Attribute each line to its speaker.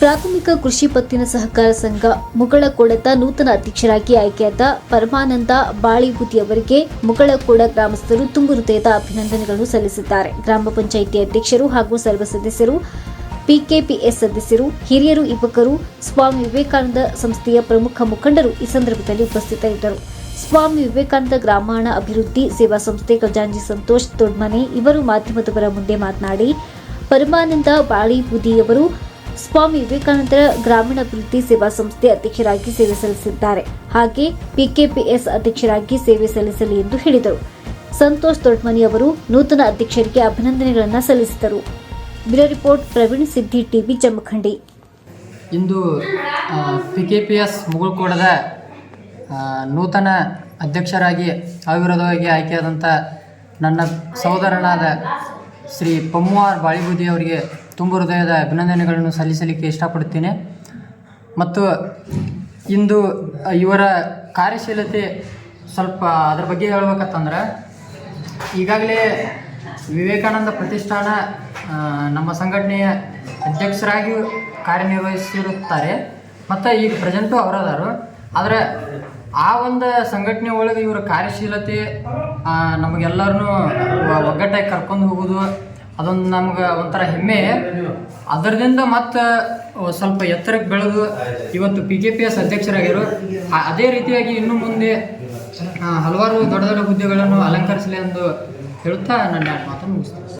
Speaker 1: ಪ್ರಾಥಮಿಕ ಕೃಷಿ ಪತ್ತಿನ ಸಹಕಾರ ಸಂಘ ಮುಗಳಕೋಡದ ನೂತನ ಅಧ್ಯಕ್ಷರಾಗಿ ಆಯ್ಕೆಯಾದ ಪರಮಾನಂದ ಬಾಳಿಬುದಿ ಅವರಿಗೆ ಮುಗಳಕೋಡ ಗ್ರಾಮಸ್ಥರು ತುಂಬು ಹೃದಯದ ಅಭಿನಂದನೆಗಳನ್ನು ಸಲ್ಲಿಸಿದ್ದಾರೆ. ಗ್ರಾಮ ಪಂಚಾಯಿತಿ ಅಧ್ಯಕ್ಷರು ಹಾಗೂ ಸರ್ವ ಸದಸ್ಯರು, ಪಿಕೆಪಿಎಸ್ ಸದಸ್ಯರು, ಹಿರಿಯರು, ಯುವಕರು, ಸ್ವಾಮಿ ವಿವೇಕಾನಂದ ಸಂಸ್ಥೆಯ ಪ್ರಮುಖ ಮುಖಂಡರು ಈ ಸಂದರ್ಭದಲ್ಲಿ ಉಪಸ್ಥಿತರಿದ್ದರು. ಸ್ವಾಮಿ ವಿವೇಕಾನಂದ ಗ್ರಾಮಾಣ ಅಭಿವೃದ್ಧಿ ಸೇವಾ ಸಂಸ್ಥೆ ಖಜಾಂಜಿ ಸಂತೋಷ್ ದೊಡ್ಮನೆ ಇವರು ಮಾಧ್ಯಮದವರ ಮುಂದೆ ಮಾತನಾಡಿ, ಪರಮಾನಂದ ಬಾಳಿಬುದಿಯವರು ಸ್ವಾಮಿ ವಿವೇಕಾನಂದರ ಗ್ರಾಮೀಣಾಭಿವೃದ್ಧಿ ಸೇವಾ ಸಂಸ್ಥೆ ಅಧ್ಯಕ್ಷರಾಗಿ ಸೇವೆ ಸಲ್ಲಿಸಿದ್ದಾರೆ. ಹಾಗೆ ಪಿಕೆಪಿಎಸ್ ಅಧ್ಯಕ್ಷರಾಗಿ ಸೇವೆ ಸಲ್ಲಿಸಲಿ ಎಂದು ಹೇಳಿದರು. ಸಂತೋಷ್ ದೊಡ್ಮನಿ ಅವರು ನೂತನ ಅಧ್ಯಕ್ಷರಿಗೆ ಅಭಿನಂದನೆಗಳನ್ನು ಸಲ್ಲಿಸಿದರು. Bureau report, Praveen Siddi TV, Jamakhandi.
Speaker 2: ಇಂದು ಪಿಕೆಪಿಎಸ್ ಮುಗುಳ್ಕೋಡದ ನೂತನ ಅಧ್ಯಕ್ಷರಾಗಿ ಅವಿರೋಧವಾಗಿ ಆಯ್ಕೆಯಾದಂಥ ನನ್ನ ಸಹೋದರನಾದ ಶ್ರೀ ಪಮ್ಮುವಾರ್ ಬಾಳಿಬೂದಿ ಅವರಿಗೆ ತುಂಬ ಹೃದಯದ ಅಭಿನಂದನೆಗಳನ್ನು ಸಲ್ಲಿಸಲಿಕ್ಕೆ ಇಷ್ಟಪಡುತ್ತೇನೆ. ಮತ್ತು ಇಂದು ಇವರ ಕಾರ್ಯಶೀಲತೆ ಸ್ವಲ್ಪ ಅದ್ರ ಬಗ್ಗೆ ಹೇಳ್ಬೇಕಂತಂದ್ರೆ, ಈಗಾಗಲೇ ವಿವೇಕಾನಂದ ಪ್ರತಿಷ್ಠಾನ ನಮ್ಮ ಸಂಘಟನೆಯ ಅಧ್ಯಕ್ಷರಾಗಿ ಕಾರ್ಯನಿರ್ವಹಿಸಿರುತ್ತಾರೆ. ಮತ್ತು ಈಗ ಪ್ರೆಸೆಂಟು ಅವರದಾರು ಆದರೆ ಆ ಒಂದು ಸಂಘಟನೆ ಒಳಗೆ ಇವರ ಕಾರ್ಯಶೀಲತೆ ನಮಗೆಲ್ಲರನ್ನೂ ಒಗ್ಗಟ್ಟಾಗಿ ಕರ್ಕೊಂಡು ಹೋಗೋದು ಅದೊಂದು ನಮ್ಗೆ ಒಂಥರ ಹೆಮ್ಮೆ. ಅದರದಿಂದ ಮತ್ತು ಸ್ವಲ್ಪ ಎತ್ತರಕ್ಕೆ ಬೆಳೆದು ಇವತ್ತು ಪಿ ಕೆ ಪಿ ಎಸ್ ಅಧ್ಯಕ್ಷರಾಗಿರು ಅದೇ ರೀತಿಯಾಗಿ ಇನ್ನು ಮುಂದೆ ಹಲವಾರು ದೊಡ್ಡ ದೊಡ್ಡ ಹುದ್ದೆಗಳನ್ನು ಅಲಂಕರಿಸಲಿ ಎಂದು ಹೇಳುತ್ತಾ ನನ್ನ ಮಾತನ್ನು ಮುಗಿಸ್ತೇನೆ.